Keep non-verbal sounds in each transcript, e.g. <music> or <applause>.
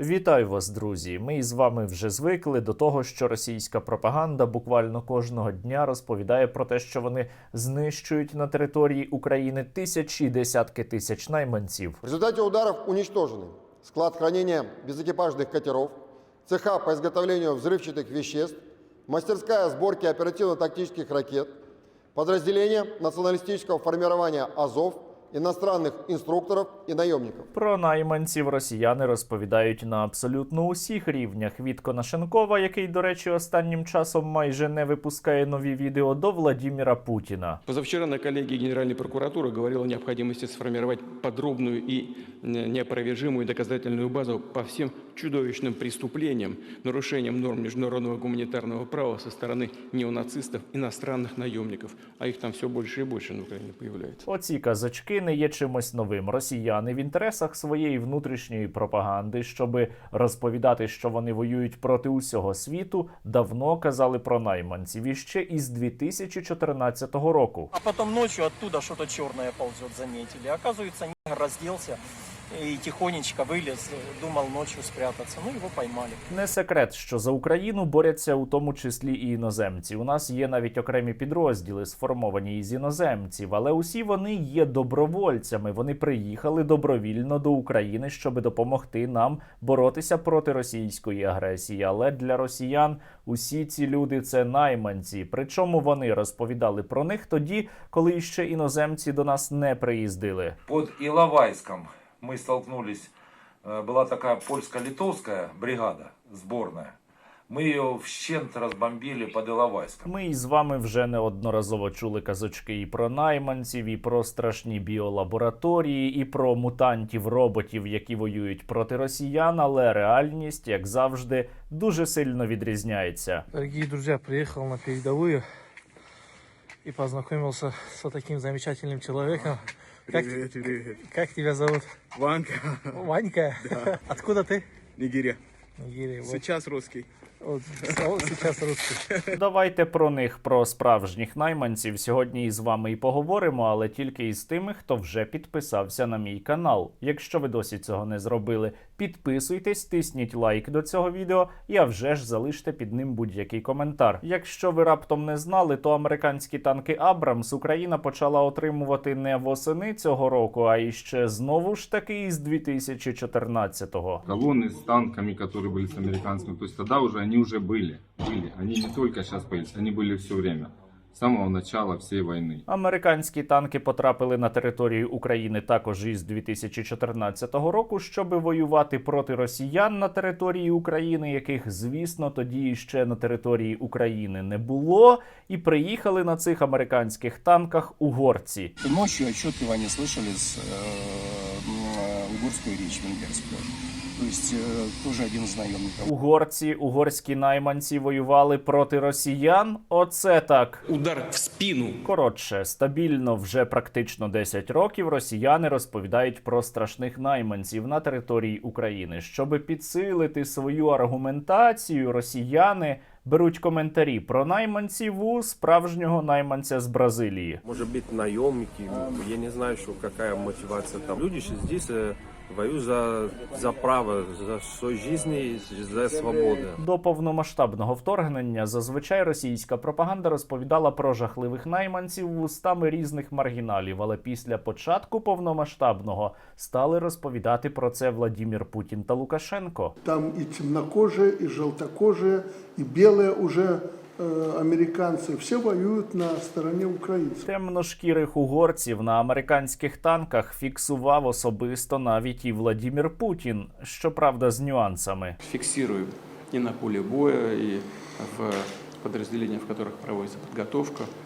Вітаю вас, друзі! Ми із вами вже звикли до того, що російська пропаганда буквально кожного дня розповідає про те, що вони знищують на території України тисячі, десятки тисяч найманців. В результате ударов уничтожены склад хранения безэкипажных катеров, цеха по изготовлению взрывчатых веществ, мастерская сборки оперативно-тактических ракет, подразделения националистического формирования «Азов», иностранных инструкторов и наемников. Про найманців росіяни розповідають на абсолютно усіх рівнях від Конашенкова, який, до речі, останнім часом майже не випускає нові відео, до Владіміра Путіна. Позавчера на коллегии Генеральной прокуратуры говорил о необходимости сформировать подробную и э, неопровержимую доказательную базу по всем чудовищным преступлениям, нарушениям норм международного гуманитарного права со стороны неонацистов, иностранных наемников. А их там все больше и больше на Украине появляется. Оці казачки не є чимось новим. Росіяни в інтересах своєї внутрішньої пропаганди, щоби розповідати, що вони воюють проти усього світу, давно казали про найманців і ще із 2014 року. А потом ночі оттуда щось чорне ползет, заметили. Оказується, негр разделся и тихонечко вылез, думал ночью спрятаться. Ну, его поймали. Не секрет, що за Україну борються у тому числі і іноземці. У нас є навіть окремі підрозділи, сформовані із іноземців, але усі вони є добровольцями. Вони приїхали добровільно до України, щоб допомогти нам боротися проти російської агресії. Але для росіян усі ці люди це найманці. Причому вони розповідали про них тоді, коли ще іноземці до нас не приїздили. Под Иловайском мы столкнулись, э, была такая польско-литовская бригада сборная. Мы ее вщент разбомбили под Иловайском. Ми із вами вже неодноразово чули казочки і про найманців, і про страшні біолабораторії, і про мутантів роботів, які воюють проти росіян. Але реальність, як завжди, дуже сильно відрізняється. Дорогие друзья, приехал на передовую и познакомился с таким замечательным Как, Привет, привет. как тебя зовут? Ванка, Ванька? Откуда ты? Нигерия. Нигерия. Вот, Сейчас русский. вот, вот сейчас русский. Давайте про них, про справжніх найманців, сьогодні із вами і поговоримо, але тільки із тими, хто вже підписався на мій канал. Якщо ви досі цього не зробили, підписуйтесь, тисніть лайк до цього відео і а вже ж залиште під ним будь-який коментар. Якщо ви раптом не знали, то американські танки Абрамс Україна почала отримувати не восени цього року, а іще знову ж таки із 2014-го. колонны с танками, которые были с американскими. То есть тогда уже они уже были. Были. Они не только сейчас появились, они были все время. С самого начала всей войны. Американські танки потрапили на територію України також із 2014 року, щоб воювати проти росіян на території України, яких, звісно, тоді ще на території України не було, і приїхали на цих американських танках угорці. Ночью отчетливо они слышали с, э, м, э, угорскую речь. То есть э, тоже один из. Угорці, угорські найманці воювали проти росіян. Оце так. Удар в спину Коротше, стабільно вже практично 10 років росіяни розповідають про страшних найманців на території України. Щоб підсилити свою аргументацію, росіяни беруть коментарі про найманців у справжнього найманця з Бразилії. Может быть, наемники, я не знаю, что какая мотивация там. Люди же здесь э, за, за право, за свою жизнь и за свободу. До повномасштабного вторгнення зазвичай російська пропаганда розповідала про жахливих найманців вустами різних маргіналів, але після початку повномасштабного стали розповідати про це Владімір Путін та Лукашенко. Там и темнокожие, и желтокожие, и белые уже э, американцы. Все воюют на стороне украинцев. Темношкірих угорців на американських танках фіксував особисто навіть і Владімір Путін, щоправда, з нюансами. фиксируем и на поле боя, и в подразделениях, в которых проводится подготовка, э, и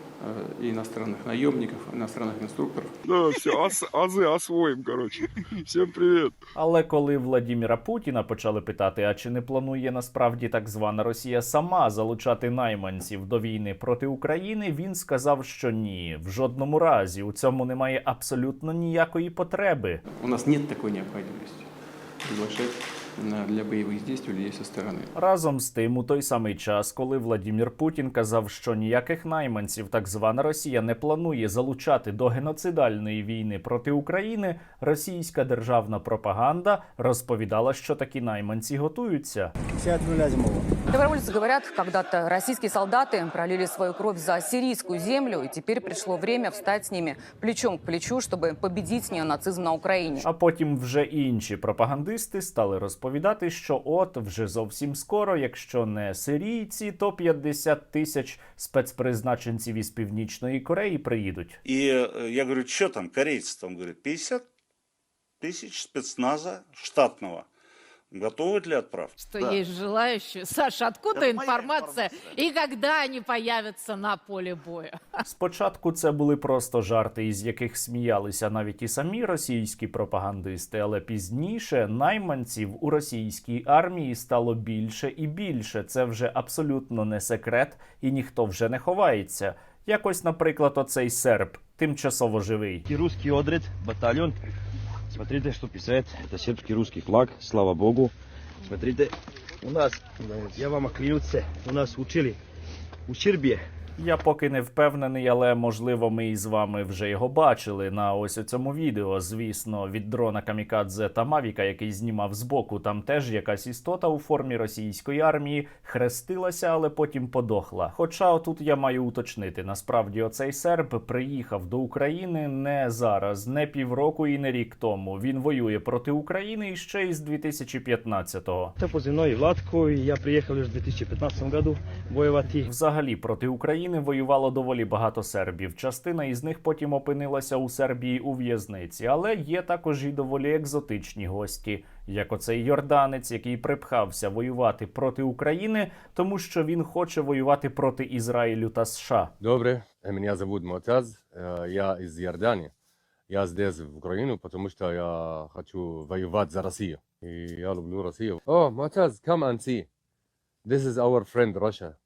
иностранных наемников, иностранных инструкторов. Ну, все, азы освоим, короче. <laughs> Всем привет. Але коли Владіміра Путіна почали питати, а чи не планує насправді так звана Росія сама залучати найманців до війни проти України, він сказав, що ні, в жодному разі у цьому немає абсолютно ніякої потреби. У нас нет такой необходимости приглашать э, для боевых действий людей со стороны. Разом з тим, у той самий час, коли Владімір Путін казав, що ніяких найманців так звана Росія не планує залучати до геноцидальної війни проти України, російська державна пропаганда розповідала, що такі найманці готуються. Добровольцы говорят, когда-то российские солдаты пролили свою кровь за сирийскую землю, и теперь пришло время встать с ними плечом к плечу, чтобы победить неонацизм на Украине. А потім вже і інші пропагандисти стали розповідати, що от вже зовсім скоро, якщо не сирійці, то 50 тисяч спецпризначенців із північної Кореї приїдуть. И э, я говорю, что там, корейцы там, говорят, 50 тысяч спецназа штатного. Готовы для отправки? Что есть желающие. Саша, откуда информация? И когда они появятся на поле боя? Спочатку це були просто жарти, із яких сміялися навіть і самі російські пропагандисти, але пізніше найманців у російській армії стало більше і більше. Це вже абсолютно не секрет, і ніхто вже не ховається. Якось, наприклад, оцей серб тимчасово живий. Русский отряд, батальон. Смотрите, что писает. Это сербский русский флаг, слава богу. Смотрите, у нас, я вам оклеился, у нас учили у Сербии. Я поки не впевнений, але можливо ми із вами вже його бачили на ось цьому відео. Звісно, від дрона Камікадзе та Мавіка, який знімав збоку. Там теж якась істота у формі російської армії хрестилася, але потім подохла. Хоча отут я маю уточнити, насправді оцей серб приїхав до України не зараз, не півроку і не рік тому. Він воює проти України і ще із 2015-го. Это позывной Владко, я приехал лишь в 2015 году воевать. Взагалі проти України воювало доволі багато сербів. Частина із них потім опинилася у Сербії у в'язниці, але є також і доволі екзотичні гості, як оцей йорданець, який припхався воювати проти України, тому що він хоче воювати проти Ізраїлю та США. Добре, меня зовут Мотаз, э, я из Иордании. Я здесь, в Украину, потому что я хочу воевать за Россию. И я люблю Россию. Oh, Мотаз, come and see. This is our friend Russia.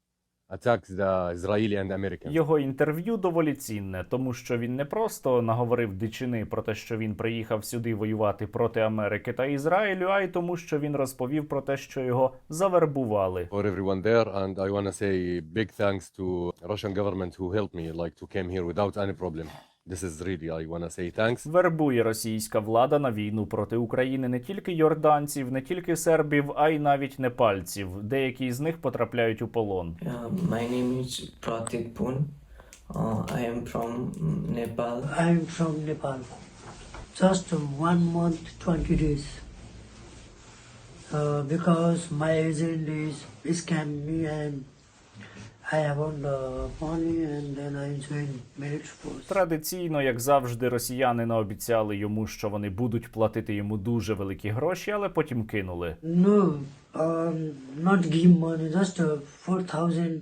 Attacks the Israeli and American. Його інтерв'ю доволі цінне, тому що він не просто наговорив дичини про те, що він приїхав сюди воювати проти Америки та Ізраїлю, а й тому, що він розповів про те, що його завербували. For everyone there, and I want to say big thanks to Russian government who helped me, like to came here without any problem. This is really, I want to say thanks. Вербує російська влада на війну проти України не тільки йорданців, не тільки сербів, а й навіть непальців. Деякі з них потрапляють у полон. Uh, my name is Pratik Pun. Uh, I am from Nepal. I'm from Nepal. Just one month, 20 days. Uh, because my agent is scammed me and I haven't money and then I joined Merit Force. Традиційно, як завжди, росіяни наобіцяли йому, що вони будуть платити йому дуже великі гроші, але потім кинули. No, um, not give money, just uh, 4,000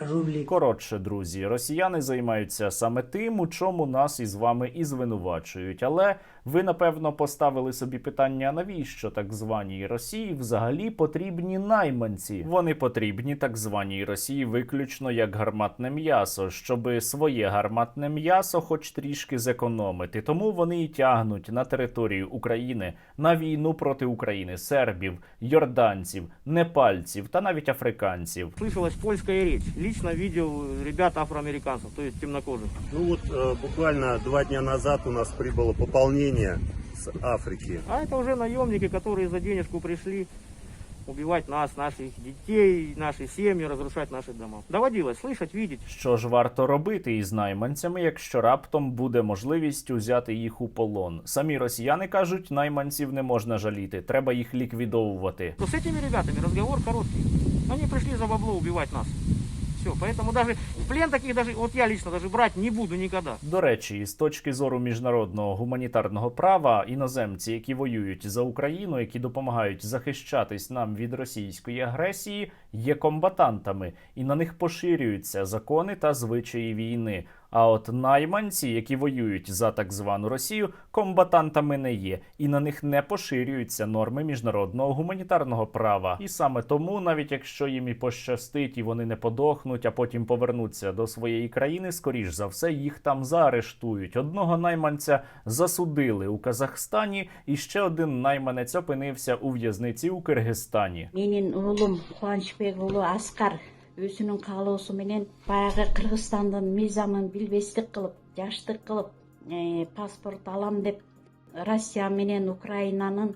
rubli. Коротше, друзі, росіяни займаються саме тим, у чому нас із вами і звинувачують. Але ви напевно поставили собі питання, навіщо так званій Росії взагалі потрібні найманці? Вони потрібні так званій Росії виключно як гарматне м'ясо, щоби своє гарматне м'ясо, хоч трішки зекономити. Тому вони і тягнуть на територію України на війну проти України сербів, йорданців, непальців та навіть африканців. Слышалась польская речь. Лично видел ребят афроамериканцев, то есть темнокожих. Ну вот э, буквально два дня назад у нас прибыло пополнение с Африки. А это уже наемники, которые за денежку пришли убивать нас, наших детей, наши семьи, разрушать наши дома. Доводилось слышать, видеть. Що ж варто робити із найманцями, якщо раптом буде можливість узяти їх у полон? Самі росіяни кажуть, найманців не можна жаліти, треба їх ліквідовувати. То с этими ребятами разговор короткий. Они пришли за бабло убивать нас. Все, поэтому даже в плен таких даже, от я лично даже брать не буду никогда. До речі, з точки зору міжнародного гуманітарного права, іноземці, які воюють за Україну, які допомагають захищатись нам від російської агресії, є комбатантами, і на них поширюються закони та звичаї війни. А от найманці, які воюють за так звану Росію, комбатантами не є, і на них не поширюються норми міжнародного гуманітарного права. І саме тому, навіть якщо їм і пощастить, і вони не подохнуть, а потім повернуться до своєї країни, скоріш за все їх там заарештують. Одного найманця засудили у Казахстані, і ще один найманець опинився у в'язниці у Киргизстані. уулу аскар өзүнүн каалоосу менен баягы кыргызстандын мыйзамын билбестик кылып жаштык кылып э, паспорт алам деп россия менен украинанын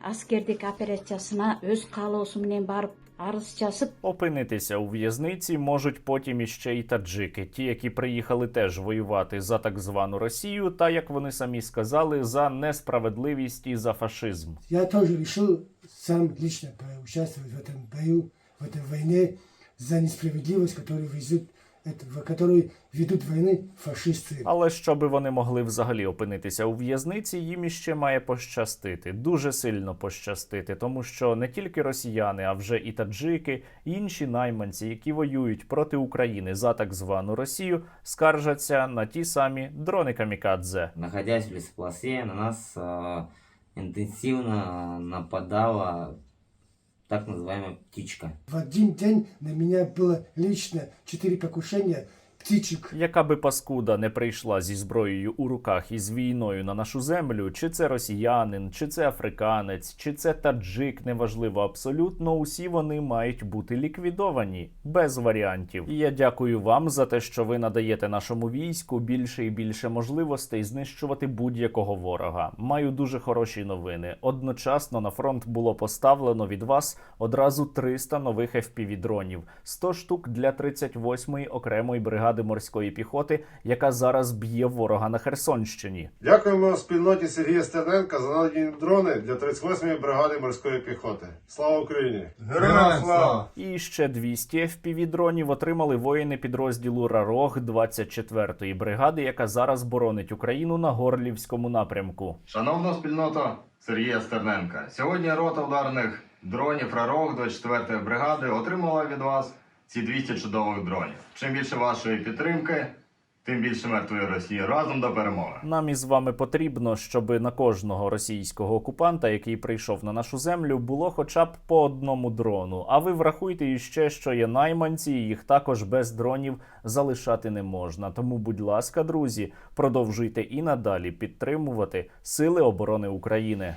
аскердик операциясына өз каалоосу менен барып арыз жазып Опинитися у в'язниці можуть потім іще й таджики, ті, які приїхали теж воювати за так звану Росію, та як вони самі сказали, за несправедливість і за фашизм. Я тоже решил сам лично поучаствовать в этом бою, в этой войне за несправедливость, которую везут, это, в которой ведут войны фашисты. Але щоби вони могли взагалі опинитися у в'язниці, їм іще має пощастити, дуже сильно пощастити, тому що не тільки росіяни, а вже і таджики, і інші найманці, які воюють проти України за так звану Росію, скаржаться на ті самі дрони камікадзе. Находясь в лесополосе, на нас э, интенсивно нападала так называемая птичка. В один день на меня было лично четыре покушения птичек. Яка би паскуда не прийшла зі зброєю у руках і з війною на нашу землю, чи це росіянин, чи це африканець, чи це таджик, неважливо абсолютно, усі вони мають бути ліквідовані без варіантів. І я дякую вам за те, що ви надаєте нашому війську більше і більше можливостей знищувати будь-якого ворога. Маю дуже хороші новини. Одночасно на фронт було поставлено від вас одразу 300 нових FPV-дронів, 100 штук для 38-ї окремої бригади морської піхоти, яка зараз б'є ворога на Херсонщині. Дякуємо спільноті Сергія Стерненка за надані дрони для 38-ї бригади морської піхоти. Слава Україні! Героям слава! І ще 200 FPV-дронів отримали воїни підрозділу Рарог 24-ї бригади, яка зараз боронить Україну на Горлівському напрямку. Шановна спільнота Сергія Стерненка, сьогодні рота ударних дронів Рарог 24-ї бригади отримала від вас ці 200 чудових дронів. Чим більше вашої підтримки, тим більше мертвої Росії. Разом до перемоги. Нам із вами потрібно, щоб на кожного російського окупанта, який прийшов на нашу землю, було хоча б по одному дрону. А ви врахуйте іще, що є найманці, і їх також без дронів залишати не можна. Тому, будь ласка, друзі, продовжуйте і надалі підтримувати Сили оборони України.